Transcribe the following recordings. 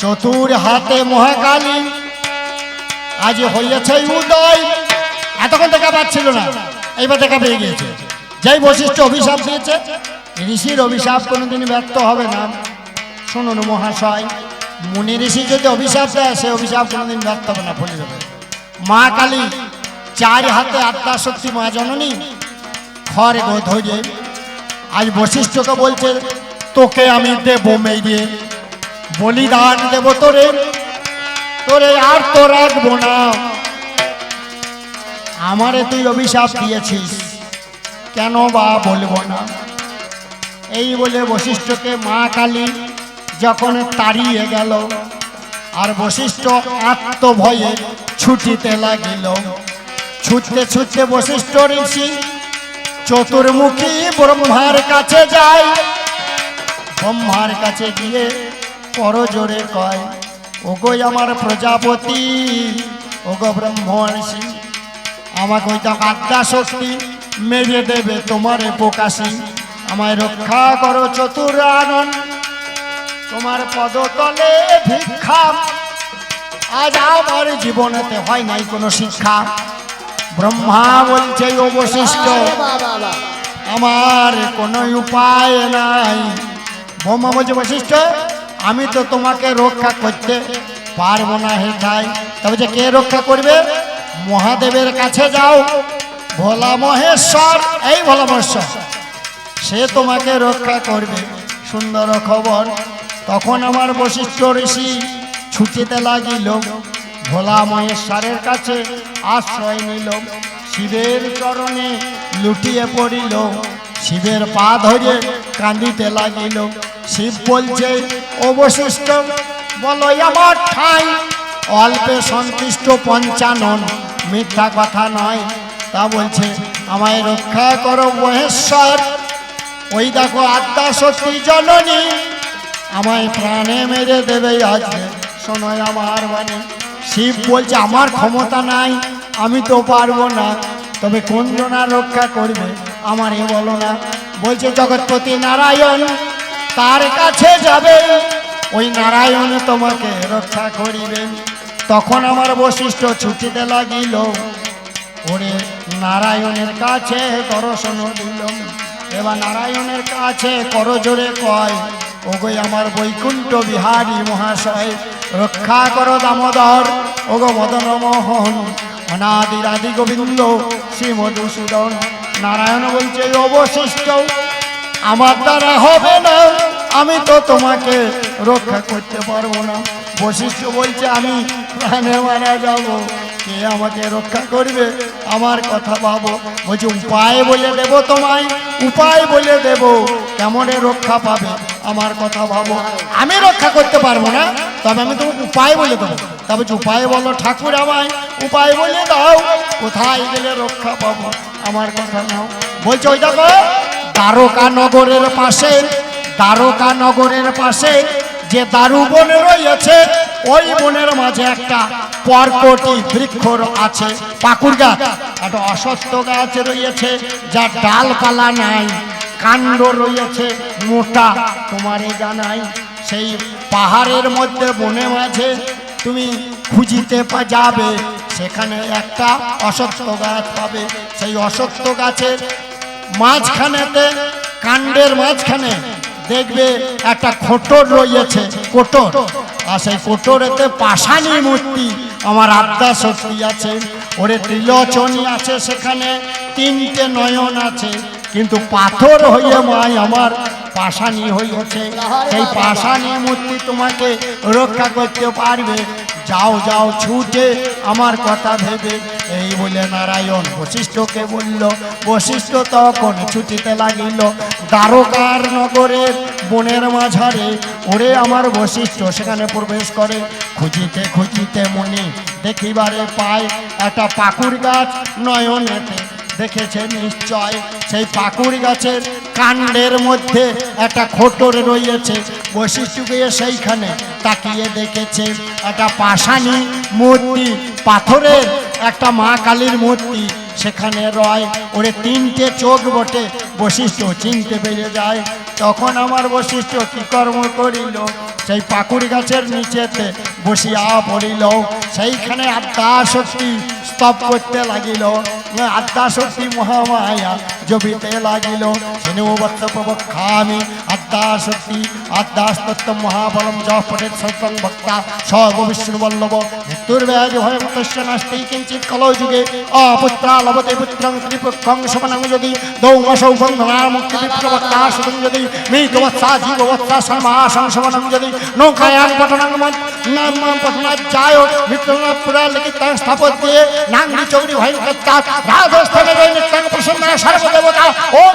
চতুর হাতে মহাকালী। আজ হইয়াছে উদয়। এতক্ষণ দেখা পাচ্ছিল না, এইবার দেখা পেয়ে গিয়েছে। যাই বৈশিষ্ট্য অভিশাপ দিয়েছে, ঋষির অভিশাপ কোনোদিন ব্যর্থ হবে না। শুনুন মহাশয়, মুনি ঋষি যদি অভিশাপ দেয়, সে অভিশাপ কোনোদিন ব্যর্থ হবে না ফলে যাবে মা কালী, চার হাতে আত্মা শক্তি মা জননী, খড় গো ধরে আজ বৈশিষ্ট্যকে বলছে, তোকে আমি দেব মেয়ে। বলিদান দেব তোরে। তোরে আর তো রাখব না। আমারে তুই অভিশাপ দিয়েছিস, কেন বা বলব না? এই বলে বশিষ্ঠকে মা কালী যখন তাড়িয়ে গেল, আর বশিষ্ঠ আত্মভয়ে ছুটিতে লাগিল। ছুটতে ছুটতে বশিষ্ঠ ঋষি চতুর্মুখী ব্রহ্মার কাছে যায়। ব্রহ্মার কাছে গিয়ে করজোরে কয়, ওগো আমার প্রজাপতি, ওগো ব্রহ্মর্ষি আমাকে ওইটা আত্মা শক্তি মেরে দেবে তোমারে প্রকাশী আমায় রক্ষা করো চতুর আনন্দ তোমার পদতলে ভিক্ষা। আজ আমার জীবনেতে হয় নাই কোনো শিক্ষা। ব্রহ্মা বলছে, অবশিষ্ট, আমার কোনো উপায় নাই। ব্রহ্মা বলছে বশিষ্ঠ আমি তো তোমাকে রক্ষা করতে পারব না হে তাই তবে যে কে রক্ষা করবে? মহাদেবের কাছে যাও। ভোলা মহেশ্বর, এই ভোলা মহেশ্বর, সে তোমাকে রক্ষা করবে। সুন্দর খবর, তখন আমার বশিষ্ঠ ঋষি ছুটিতে লাগিল। ভোলা মহেশ্বরের কাছে আশ্রয় নিল। শিবের চরণে লুটিয়ে পড়িল। শিবের পা ধরে কাঁদিতে লাগিল। শিব বলছে, অবশিষ্ট বলো আমার ঠাই। অল্পে সন্তুষ্ট পঞ্চানন, মিথ্যা কথা নয়। তা বলছে, আমায় রক্ষা করো মহেশ্বর। ওই দেখো আত্মা শক্তি জননী। আমায় প্রাণে মেরে দেবে আজকে শোনো আমার বাণী। শিব বলছে, আমার ক্ষমতা নাই, আমি তো পারব না। তবে কোন রক্ষা করবে? আমার এ বলো না। বলছে, জগৎপতি নারায়ণ তার কাছে যাবে। ওই নারায়ণ তোমাকে রক্ষা করিবেন তখন আমার বৈশিষ্ট্য ছুটিতে লাগিল। ওরে নারায়ণের কাছে দর্শন দিল। এবার নারায়ণের কাছে করজোরে কয়, ওগো আমার বৈকুণ্ঠ বিহারী মহাশয়, রক্ষা করো দামোদর। ওগো মদন মোহন অনাদির আদি গোবিন্দ শ্রী মধুসূদন নারায়ণ বলছে অবশিষ্ট আমার দ্বারা হবে না। আমি তো তোমাকে রক্ষা করতে পারব না। বশিষ্ঠ বলছে, আমি প্রাণে মারা যাব। কে আমাকে রক্ষা করবে? আমার কথা ভাবো। বলছে, উপায় বলে দেব তোমায়, উপায় বলে দেব। কেমনে রক্ষা পাবে? আমার কথা ভাবো। আমি রক্ষা করতে পারব না, তবে আমি তোমাকে উপায় বলে দেবো। তবে উপায় বলো ঠাকুর আমায়, উপায় বলে দাও। কোথায় গেলে রক্ষা পাবো? আমার কথা নাও। বলছে, ওই দেখো দ্বারকা নগরের পাশে, দ্বারকা নগরের পাশে যে দারু বন রয়েছে, ওই বনের মাঝে একটা পরকটি বৃক্ষ আছে পাকুর গাছ। একটা অসত্য গাছ রয়েছে, যার ডালপালা নাই, কাণ্ড রয়েছে, মোটা, তোমারে জানাই। সেই পাহাড়ের মধ্যে বনে মাঝে তুমি খুঁজিতে যাবে, সেখানে একটা অসত্য গাছ পাবে সেই অসত্য গাছের মাঝখানেতে, কাণ্ডের মাঝখানে দেখবে একটা খোটর রয়েছে, কোটর। আর সেই কোটরেতে পাষাণী মূর্তি, আমার আত্মা শক্তি আছে, ওরে ত্রিলোচনী আছে সেখানে, তিনটে নয়ন আছে, কিন্তু পাথর হইয়ে মাই আমার, পাষাণী হইয়াছে। সেই পাষাণী মূর্তি তোমাকে রক্ষা করতে পারবে। যাও যাও, ছুটে আমার কথা ভেবে। এই বলে নারায়ণ বশিষ্ঠকে বলল, বশিষ্ঠ তখন ছুটিতে লাগিল। দ্বারকার নগরের বনের মাঝারে, ওরে আমার বশিষ্ঠ, সেখানে প্রবেশ করে। খুঁজিতে খুঁজিতে মনে দেখিবারে পায়, একটা পাকুর গাছ নয়নেতে দেখেছে নিশ্চয়। সেই পাকুড় গাছের কাণ্ডের মধ্যে একটা খোটর রয়েছে। বৈশিষ্ট্য গিয়ে সেইখানে তাকিয়ে দেখেছে একটা পাশানি মূর্তি, পাথরের একটা মা কালীর মূর্তি। সেখানে রয়, ওরে তিনটে চোখ বটে বৈশিষ্ট্য চিনতে পেরে যায়। তখন আমার বৈশিষ্ট্য কি কর্ম করিল? সেই পাকুড়ি গাছের নিচেতে বসিয়া পড়িল। সেইখানে আত্মা শক্তি স্তব করতে লাগিল। আত্মা শক্তি মহামায়া জবিতে লাগিল। সিনুবত্ত প্রবক্ষামি আত্মা শক্তি আত্মাস্তত্ব মহাবলম যহ পঠেত সত্যং ভক্তা সর্ব বিষ্ণু বল্লভ মৃত্যুর্ব্যাধি ভয়মতস্য নাস্তি কিঞ্চিৎ কলৌ যুগে অপুত্রা লভতে পুত্রং ত্রিপুক্ষং সমানং যদি দৌমসৌ বন্ধনার মুক্তি বিপ্রবক্তা সুতং যদি মৃতবৎসা জীববৎসা সন্মাসং সমানং যদি নৌকায়ান পঠনং পঠনাধ্যায় মৃত্যুনা পুরা লিখিতাং স্থাপত্যে নাঙ্গি চৌরি ভয়ঙ্কর্তা রাধস্থলে জয় নিত্যাং প্রসন্ন সর্বদেবতা ওম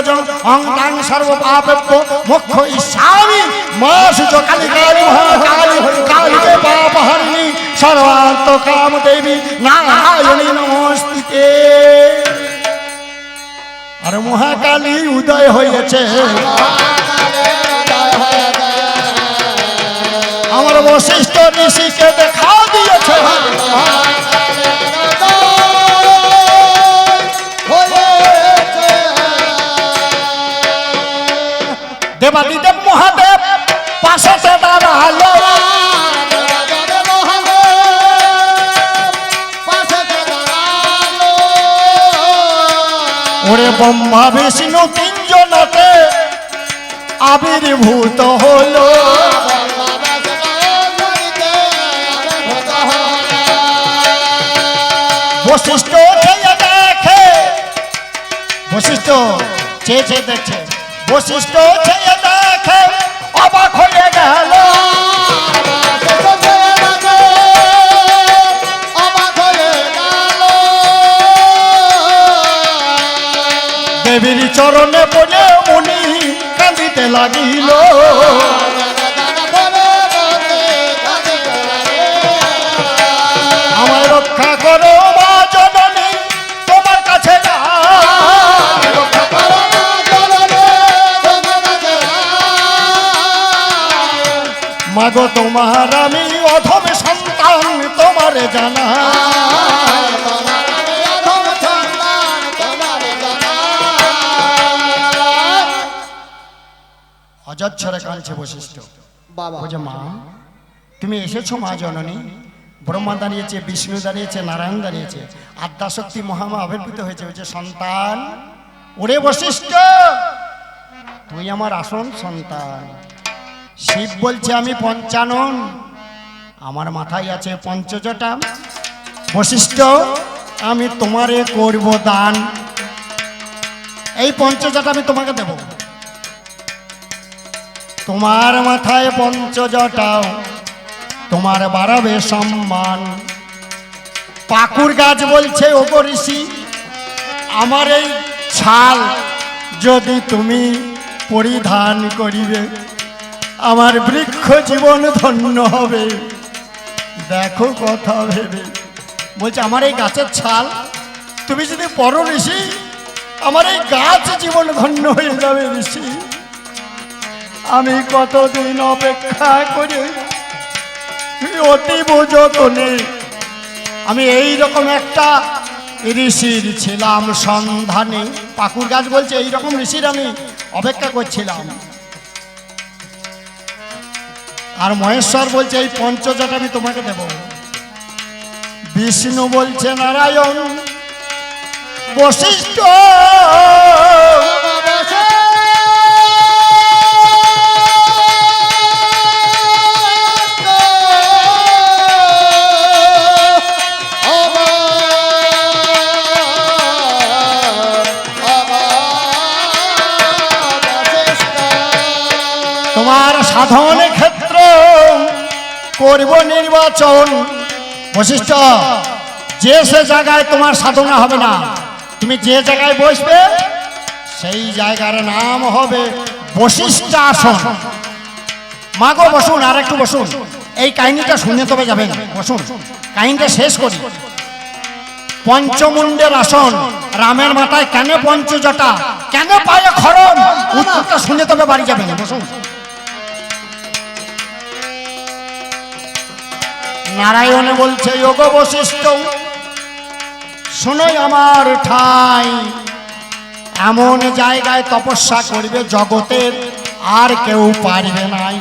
বজং অং তাং মোক্ষ ইচ্ছামি মা সুচ কালী পাপহরিণী সর্বান্ত কাম দেবী নারায়ণী আর মহাকালী উদয় হয়েছে। আমার বশিষ্ঠ ঋষিকে দেখা দিয়েছে। দেবাদিদেব মহাদেব পাশে ওরে ব্রহ্মা বিষ্ণু তিনজনতে আবির্ভূত হলো। বশিষ্ঠ দেখে চেয়ে চেয়ে দেখছে বশিষ্ঠ চেয়ে দেখে অবাক হয়ে গেল। দেবীর চরণে বলে উনি কাঁদিতে লাগিল। মাগো তোমার আমি অধম সন্তান তোমার জানা। অজচ্ছরে কাঁদছে বশিষ্ঠ। বাবা। বলছে মা তুমি এসেছ মা জননী। ব্রহ্মা দাঁড়িয়েছে বিষ্ণু দাঁড়িয়েছে নারায়ণ দাঁড়িয়েছে আদ্যাশক্তি মহামা আবির্ভূত হয়েছে। হয়েছে সন্তান ওরে বশিষ্ঠ তুই আমার আসন সন্তান। শিব বলছে, আমি পঞ্চানন। আমার মাথায় আছে পঞ্চজটা। বশিষ্ঠ, আমি তোমারে করব দান। এই পঞ্চজটা আমি তোমাকে দেব। তোমার মাথায় পঞ্চজটাও তোমার বাড়াবে সম্মান। পাকুর গাছ বলছে ও ঋষি, আমার এই ছাল যদি তুমি পরিধান করিবে আমার বৃক্ষ জীবন ধন্য হবে। দেখো কথা ভেবে। বলছে, আমার এই গাছের ছাল, তুমি যদি পর ঋষি, আমার এই গাছ জীবন ধন্য হয়ে যাবে ঋষি। আমি কতদিন অপেক্ষা করে অতীব যতনে। আমি এই রকম একটা ঋষির ছিলাম সন্ধানে। পাকুর গাছ বলছে এই রকম ঋষির আমি অপেক্ষা করছিলাম। আর মহেশ্বর বলছে এই পঞ্চজাটা আমি তোমাকে দেব। বিষ্ণু বলছে নারায়ণ বশিষ্ঠ করব নির্বাচন। বশিষ্ঠ, যে সে জায়গায় তোমার সাধনা হবে না, তুমি যে জায়গায় বসবে, সেই জায়গার নাম হবে বশিষ্ঠ আসন মাগো, বসুন, আর একটু বসুন। এই কাহিনীটা শুনে তবে যাবেন। বসুন, কাহিনীটা শেষ করি। পঞ্চমুণ্ডের আসন, রামের মাথায় কেন পঞ্চজটা, কেন পায়ে খরম উত্তরটা শুনে তবে বাড়ি যাবেন। বসুন। নারায়ণে বলছে যোগ বশিষ্ঠ, শোনোই আমার ঠাই। এমন জায়গায় তপস্যা করবে জগতের আর কেউ পারবে নাই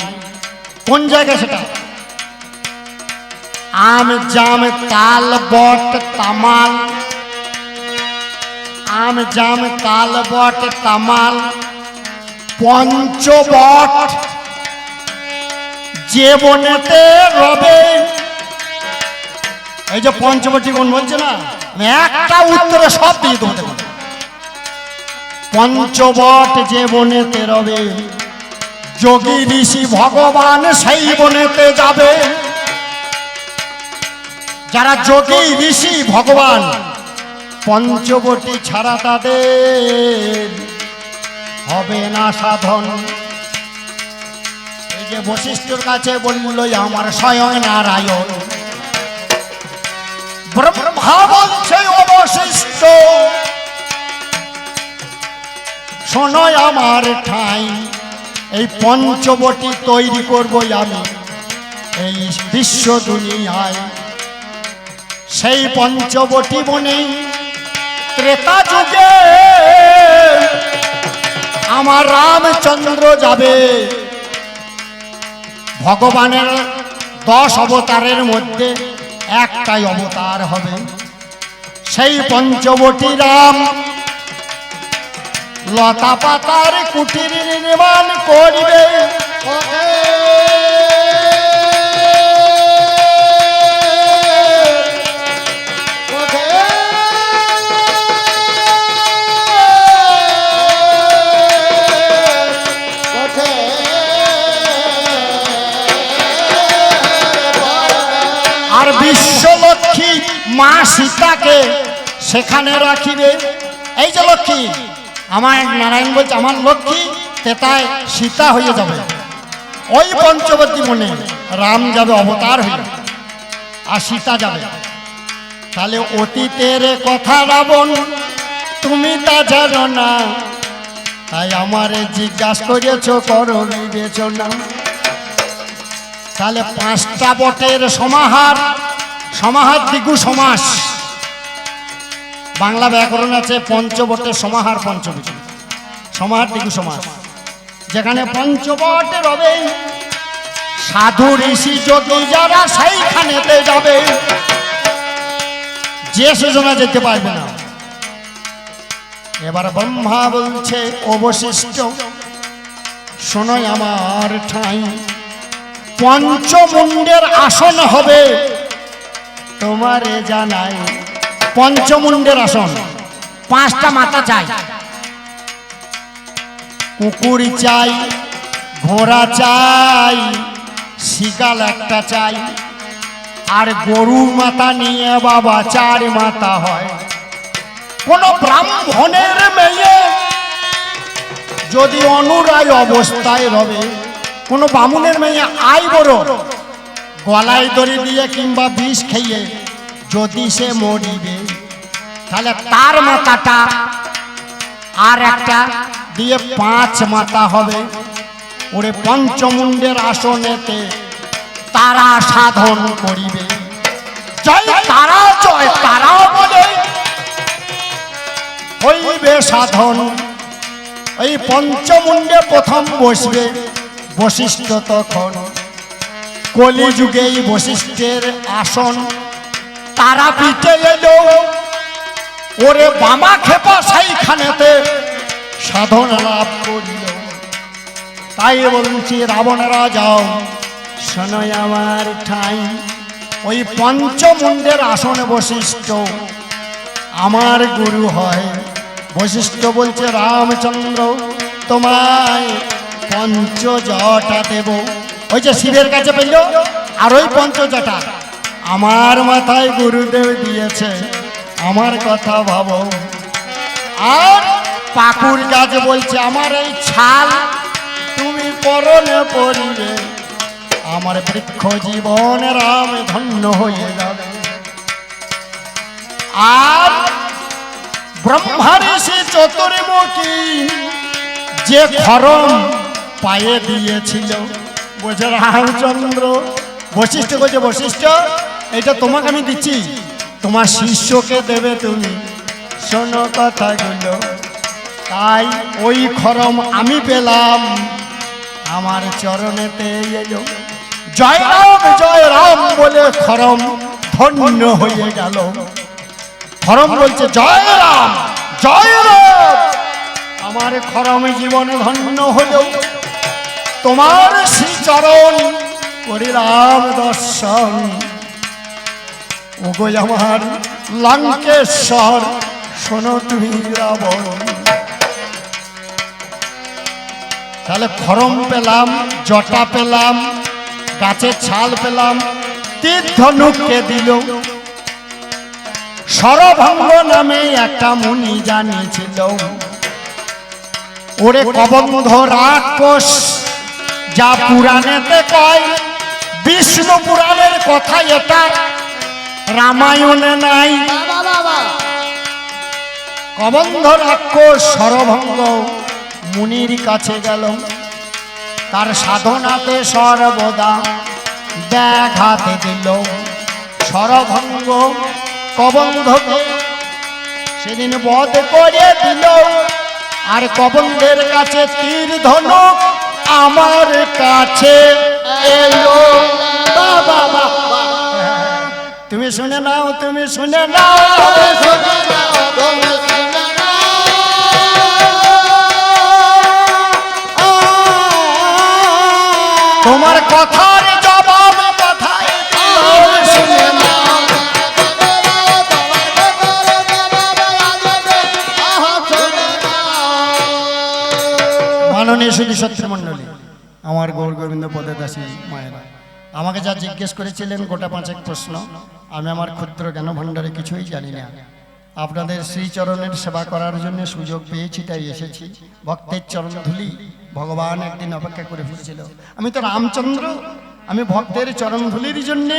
কোন জায়গা সেটা? আম, জাম, তাল, বট, তামাল। আম, জাম, তাল, বট, তামাল। পঞ্চবট যে বনেতে রবে। এই যে পঞ্চবটি বন বলছে না? আমি একটা উত্তরে সব দিয়ে দেখুন। পঞ্চবট যে বনেতে রবে, যোগী ঋষি ভগবান সেই বনেতে যাবে। যারা যোগী ঋষি ভগবান, পঞ্চবটি ছাড়া তাদের হবে না সাধন। এই যে বশিষ্ঠর কাছে বলল আমার স্বয়ং নারায়ণ। ব্রহ্মা বলছে অবশিষ্ট। শোনয় আমার ঠাই, এই পঞ্চবটি তৈরি করব আমি, এই বিশ্ব দুনিয়ায়। সেই পঞ্চবটি বনে ত্রেতা যুগে আমার রামচন্দ্র যাবে। ভগবানের দশ অবতারের মধ্যে একটাই অবতার হবে। সেই পঞ্চবটি রাম লতা পাতার কুটির নির্মাণ করবে। মা সীতাকে সেখানে রাখিবে। এই যে লক্ষ্মী, আমার নারায়ণ বলছে, আমার লক্ষ্মী, তেতায় সীতা হয়ে যাবে। ওই পঞ্চবতী মনে রাম যাবে, অবতার হয়ে আর সীতা যাবে। তাহলে অতীতের কথা রাবণ, তুমি তা জানো না। তাই আমারে জিজ্ঞাসা করেছ, করো বিবেচনা তাহলে পাঁচটা বটের সমাহার সমাহার দিগু সমাস। বাংলা ব্যাকরণ আছে পঞ্চবটের সমাহার, পঞ্চবটি। সমাহার দিগু সমাস। যেখানে পঞ্চবট রবে, সাধু ঋষি যোগী যারা সেইখানেতে যাবে। যে সেজনা যেতে পারবে না। এবার ব্রহ্মা বলছে, অবশিষ্ট শোনয় আমার ঠাই। পঞ্চমুণ্ডের আসন হবে। তোমারে জানাই পঞ্চমুণ্ডের আসন। পাঁচটা মাথা চাই। কুকুর চাই, ঘোড়া চাই, শিকাল একটা চাই। আর গরুর মাথা নিয়ে বাবা চার মাথা হয়। কোন ব্রাহ্মণের মেয়ে যদি অনুরায় অবস্থায় রবে, কোনো বামুনের মেয়ে আই বড় গলায় দড়ি দিয়ে কিংবা বিষ খেয়ে যদি সে মরিবে, তাহলে তার মাথাটা আর একটা দিয়ে পাঁচ মাথা হবে। ওরে পঞ্চমুণ্ডের আসনেতে তারা সাধন করিবে। তারা হইবে সাধন। এই পঞ্চমুণ্ডে প্রথম বসবে বশিষ্ঠ তখন। কলিযুগে এই বশিষ্ঠের আসন। তারা পিঠে এলো। ওরে বামা খেপা সেইখানেতে সাধন লাভ করিল। তাই বলছি, রাবণরা যাও। শোনয় আমার ঠাই। ওই পঞ্চমুণ্ডের আসনে বশিষ্ঠ। আমার গুরু হয়। বশিষ্ঠ বলছে, রামচন্দ্র, তোমায় পঞ্চ পঞ্চজটা দেব। ওই যে শিবের কাছে পেল আর ওই পঞ্চজটা। আমার মাথায় গুরুদেব দিয়েছে, আমার কথা ভাবো। আর পাকুর গাছ বলছে, আমার এই ছাল তুমি পরনে পড়িবে আমার বৃক্ষ জীবন রাম ধন্য হয়ে যাবে। আর ব্রহ্মা ঋষি চতুর্মুখী যে খরম পায়ে দিয়েছিল বলছে রামচন্দ্র। বশিষ্ঠ বলছে বশিষ্ঠ, এটা তোমাকে আমি দিচ্ছি। তোমার শিষ্যকে দেবে তুমি। শোনো কথাগুলো। তাই ওই খরম আমি পেলাম। আমার চরণেতে এলো। জয় রাম জয় রাম বলে খরম ধন্য হয়ে গেল। খরম বলছে, জয় রাম জয় রাম। আমার খরম জীবন ধন্য হল। তোমার শ্রীচরণ করিলাম দর্শন। ওগো আমার লঙ্কেশ্বর, শোনো তুমি রাবণ। তাহলে খরম পেলাম, জটা পেলাম গাছের ছাল পেলাম তীর দিল। সরভঙ্গ নামে একটা মুনি জানিয়েছিল। ওরে কবন্ধ রাক্ষস যা পুরাণেতে কয়, বিষ্ণু পুরাণের কথা এটা, রামায়ণে নাই। কবন্ধ রাক্ষস সরভঙ্গ, মুনির কাছে গেল। তার সাধনাতে সর্বদা দেখাতে দিল। সরভঙ্গ কবন্ধকে সেদিন বধ করে দিল। আর কবন্ধের কাছে তীর ধনুক আমার কাছে এলো বাবা বাবা। তুমি শুনে নাও, তুমি শুনে নাও তোমার কথার শুধু সত্যমণ্ডলী আমার গৌর গোবিন্দ পদে দাসী মায়েরা। আমাকে যা জিজ্ঞেস করেছিলেন গোটা পাঁচেক প্রশ্ন। আমি আমার ক্ষুদ্র জ্ঞান ভাণ্ডারে কিছুই জানি না। আপনাদের শ্রীচরণের সেবা করার জন্য সুযোগ পেয়েছি তাই এসেছি। ভক্তের চরণ ধুলি ভগবান একদিন অপেক্ষা করে ফিরেছিল। আমি তো রামচন্দ্র আমি ভক্তের চরণ ধুলির জন্যে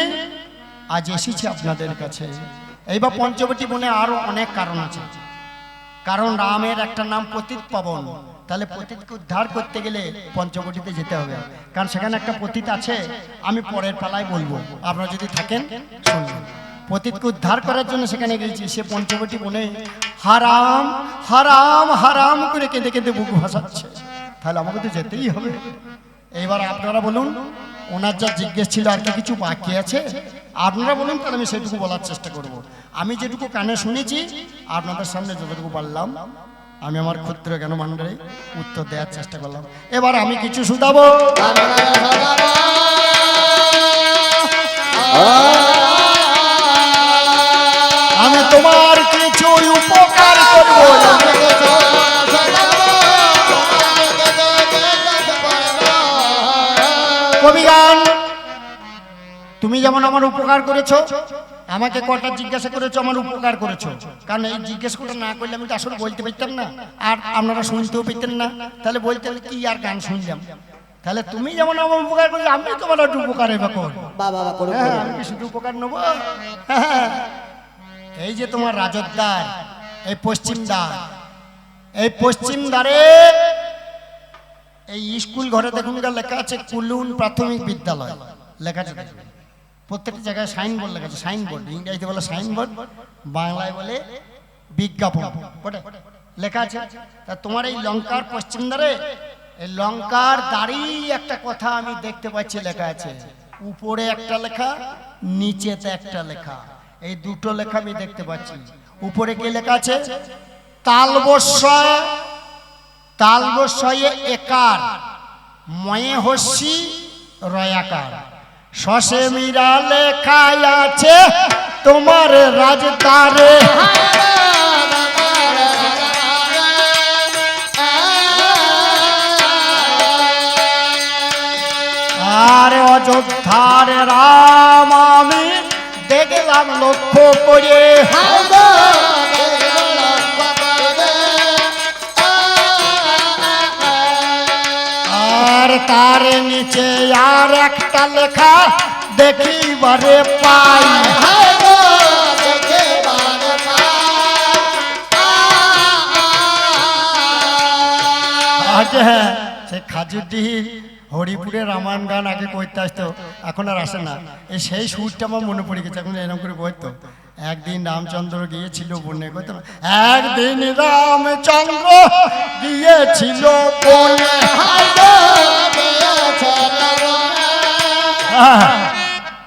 আজ এসেছি আপনাদের কাছে। এইবার পঞ্চবটী বনে আরও অনেক কারণ আছে। কারণ রামের একটা নাম পতিত পাবন। তাহলে পতিতকে উদ্ধার করতে গেলে পঞ্চবটিতে যেতে হবে। কারণ সেখানে একটা পতিত আছে, আমি পরের পালায় বলব। আপনারা যদি থাকেন, শুনবেন। পতিতকে উদ্ধার করার জন্য সেখানে গেছি সে পঞ্চবটি বনে, হারাম হারাম হারাম করে কেঁদে কেঁদে বুক ভাসাচ্ছে। তাহলে আমাকে তো যেতেই হবে। এইবার আপনারা বলুন, ওনার যা জিজ্ঞেস ছিল আর কি কিছু বাকি আছে? আপনারা বলুন তাহলে আমি সেটুকু বলার চেষ্টা করব। আমি যেটুকু কানে শুনেছি, আপনাদের সামনে যতটুকু পারলাম, আমি আমার ক্ষুদ্র জ্ঞান ভাণ্ডারে উত্তর দেওয়ার চেষ্টা করলাম। এবার আমি কিছু শুধাবো। আমি তোমার তুমি যেমন আমার উপকার করেছ আমাকে কটা জিজ্ঞাসা করেছ আমার উপকার করেছ। কারণ এই জিজ্ঞেস করে না করলে আমি তো আসলে বলতে পারতাম না। আর আপনারা শুনতেও পেতেন না। তাহলে বলতে হলে কি আর গান শুনলাম? তাহলে তুমি যেমন আমার উপকার করলে আমি তোমার একটু উপকার এবার করব বাবা হ্যাঁ, আমি কি শুধু উপকার নেব। হ্যাঁ। এই যে তোমার রাজদ্বার এই পশ্চিম দ্বার এই পশ্চিম দ্বারে এই স্কুল ঘরে দেখুন লেখা আছে কুলুন প্রাথমিক বিদ্যালয়। লেখা আছে। প্রত্যেকটা জায়গায় সাইনবোর্ড লেখা আছে, সাইনবোর্ড। ইংরেজিতে বলে সাইনবোর্ড, বাংলায় বলে বিজ্ঞাপন। লেখা আছে। তা তোমার এই লঙ্কার পশ্চিম দ্বারে এই লঙ্কার দাঁড়িয়ে একটা কথা আমি দেখতে পাচ্ছি লেখা আছে। উপরে একটা লেখা, নিচেতে একটা লেখা। এই দুটো লেখা আমি দেখতে পাচ্ছি। উপরে কি লেখা আছে? তালবস্বয় তালবস্বয়ে একার, ময়ে হস্যি, রয়াকার। শশে মিরা লেখা আছে তোমার রাজদারে আর অযোধ্যার রাম আমি দেখলাম লক্ষ্য করে। আর তার নিচে আর একটা লেখা, দেখিবারে পাই। আগে হ্যাঁ সে খাজুরডিহির হরিপুরের রামায়ণ গান আগে করতে আসতো, এখন আর আসে না। এই সেই সুরটা আমার মনে পড়ে গেছে, এখন এরকম করে বলতো। একদিন রামচন্দ্র গিয়েছিল বনে করতে একদিন রামচন্দ্র গিয়েছিল বনে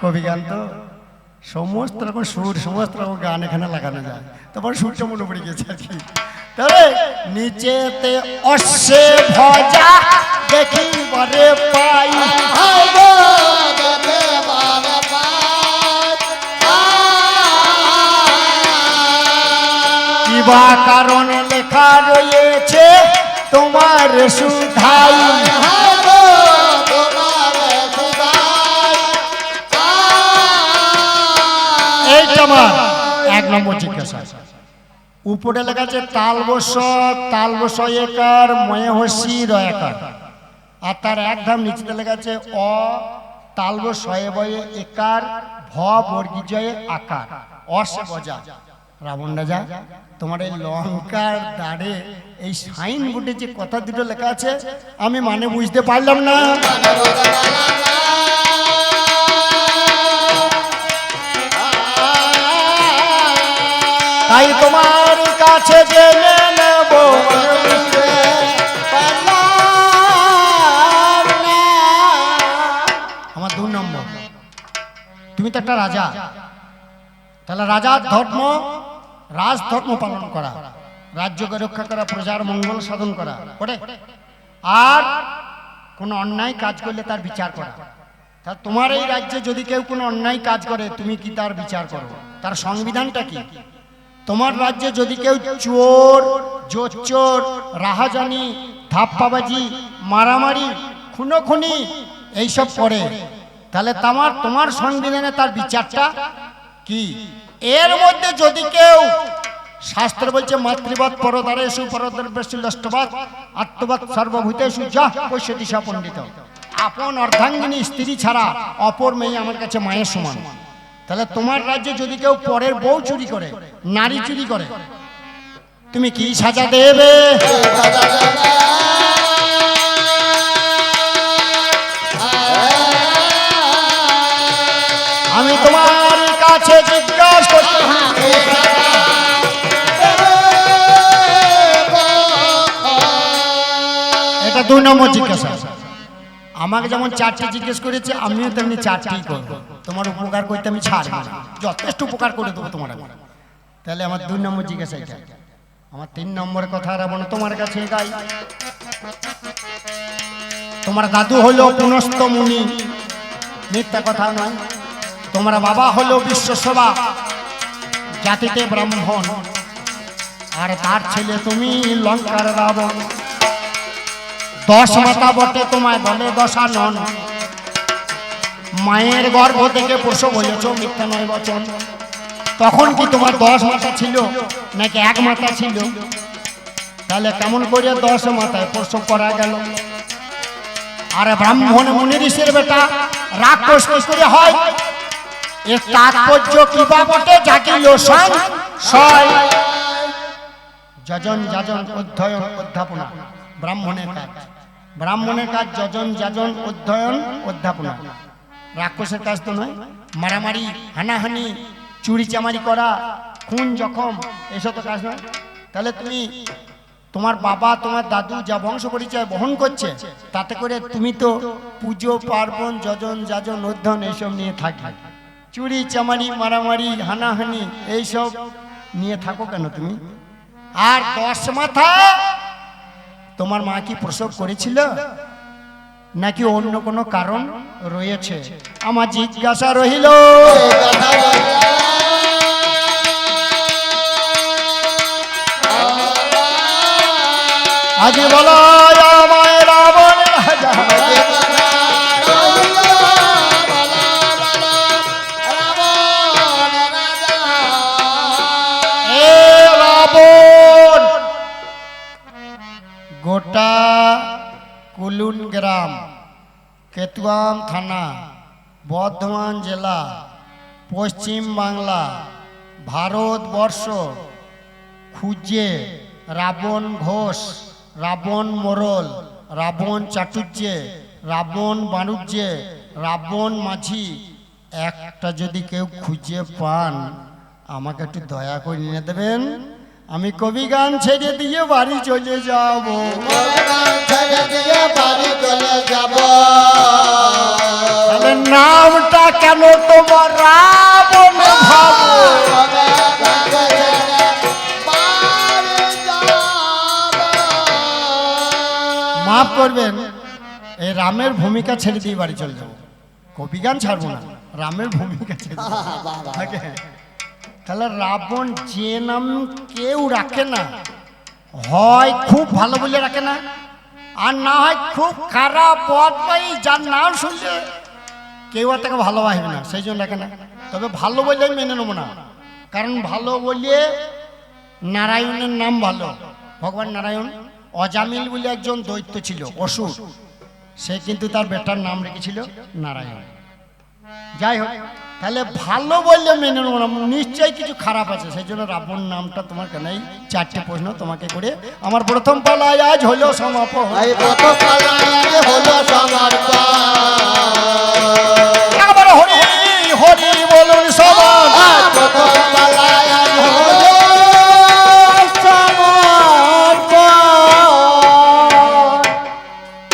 কবি গান তো সমস্ত রকম সুর সমস্ত রকম গান এখানে লাগানো যায়। তোমার সুরটা মনে পড়ে গেছে আর কি। তবে নিচেতে অশ্বে ভজা দেখিবারে পাই। কিবা কারণ লেখা রয়েছে, তোমার সুধাই। এক নম্বর জিজ্ঞাসা। উপরে লেখা আছে তালবস তালবস একার ময়হসি রয়াকার। আর তার এক ধাম নিচেতে লেখা আছে, অ তালব শয়ে বয়ে একার, ভ বর্গিজয়ে আকার। অসে বজা রাবণ রাজা তোমার এই লঙ্কার দাঁড়ে এই সাইন বোর্ডে যে কথা দুটো লেখা আছে, আমি মানে বুঝতে পারলাম না। তাই তোমার কাছে নেব আমার দু নম্বর, তুমি তো একটা রাজা। তাহলে রাজার ধর্ম রাজ ধর্ম পালন করা, রাজ্যকে রক্ষা করা, প্রজার মঙ্গল সাধন করা আর কোনো অন্যায় কাজ করলে তার বিচার করা। তা তোমার এই রাজ্যে যদি কেউ কোনো অন্যায় কাজ করে, তুমি কি তার বিচার করো? তার সংবিধানটা কি? তোমার রাজ্যে যদি কেউ চোর, জোচ্চোর, রাহাজানি, ধাপ্পাবাজি, মারামারি, খুনোখুনি এইসব করে, তাহলে তোমার তোমার সংবিধানে তার বিচারটা কি? এর মধ্যে যদি কেউ শাস্ত্র বলছে মাতৃবাদ পরদারেশু পরদ্রব্যশু লষ্টবাদ আত্মবাদ সর্বভূতেশু যা পৈশ্য দিশা পণ্ডিত। আপন অর্ধাঙ্গিনী স্ত্রী ছাড়া অপর মেয়ে আমার কাছে মায়ের সমান। তাহলে তোমার রাজ্যে যদি কেউ পরের বউ চুরি করে, নারী চুরি করে, তুমি কি সাজা দেবে? আমি তোমার কাছে জিজ্ঞাসা করছি এটা দুই নম্বর জিজ্ঞাসা। আমাকে যেমন চারটি জিজ্ঞেস করেছে, আমিও তেমনি চারটি করব। তোমার উপকার করতে আমি ছাড়বো যথেষ্ট উপকার করে দেবো তোমার তাহলে আমার দুই নম্বর জিজ্ঞাসা এটা। আমার তিন নম্বর কথা রাবণ তোমার কাছে গাই। তোমার দাদু হলো পুনস্ত মুনি মিথ্যা কথা নয়। তোমার বাবা হলো বিশ্বসভা জাতিতে ব্রাহ্মণ। আর তার ছেলে তুমি লঙ্কার রাবণ। দশ মাতা বটে তোমায় বলে দশানন মায়ের গর্ভ থেকে প্রসব হয়েছ মিথ্যা নয় বচন। তখন কি তোমার দশ মাথা ছিল? নাকি এক মাথা ছিল? তাহলে কেমন করে দশ মাথায় প্রসব করা গেল? আর ব্রাহ্মণ মুনি বেটা রাক্ষস কি করে হয়? এর তাৎপর্য কিবা বটে জাকিল সংশয় যজন যাজন অধ্যয়ন অধ্যাপনা। ব্রাহ্মণের কাজ। ব্রাহ্মণের কাজ যজন যাজন অধ্যয়ন অধ্যাপনা। রাক্ষসের কাজ তো নয়। মারামারি হানাহানি চুরি চামারি করা খুন জখম এসব তো কাজ নয়। তাহলে তুমি তোমার বাবা তোমার দাদু যা বংশ পরিচয় বহন করছে তাতে করে তুমি তো পুজো পার্বণ যজন যাজন অধ্যয়ন এইসব নিয়ে থাকি চুরি, চামারি, মারামারি, হানাহানি, এইসব নিয়ে থাকো কেন তুমি? আর দশ মাথা তোমার মা কি প্রসব করেছিল? নাকি অন্য কোনো কারণ রয়েছে? আমার জিজ্ঞাসা রহিল আজ বলো। তেতুয়াম থানা, বর্ধমান জেলা, পশ্চিম বাংলা, ভারতবর্ষ। খুঁজে রাবণ ঘোষ, রাবণ মোরল, রাবণ চাটুর্যে রাবণ বাণুজ্যে রাবণ মাঝি। একটা যদি কেউ খুঁজে পান, আমাকে একটু দয়া করে নিয়ে দেবেন। আমি কবি গান ছেড়ে দিয়ে বাড়ি চলে যাব। ছেড়ে দিয়ে বাড়ি চলে যাব নামটা কেন তোমার রাবণ মাফ করবেন এই রামের ভূমিকা ছেড়ে দিয়ে বাড়ি চলে যাব। কবি গান ছাড়বো না রামের ভূমিকা ছেড়ে। তাহলে রাবণ যে নাম কেউ রাখে না, হয় খুব ভালো বলে রাখে না, আর না হয় খুব খারাপ পথ যার নাম শুনলে কেউ আর তাকে ভালোবাসবে না, সেই জন্য রাখে না। তবে ভালো বললে মেনে নেব না, কারণ ভালো বলিয়ে নারায়ণের নাম ভালো। ভগবান নারায়ণ অজামিল বলে একজন দৈত্য ছিল, অসুর। সে কিন্তু তার বেটার নাম রেখেছিল নারায়ণ। যাই হোক তাহলে ভালো বললে মেনে নেব না। নিশ্চয়ই কিছু খারাপ আছে। সেই জন্য রাবণ নামটা তোমার কেন এই চারটে প্রশ্ন তোমাকে করে। আমার প্রথম পালায় আজ হলো সমাপ্ত হলো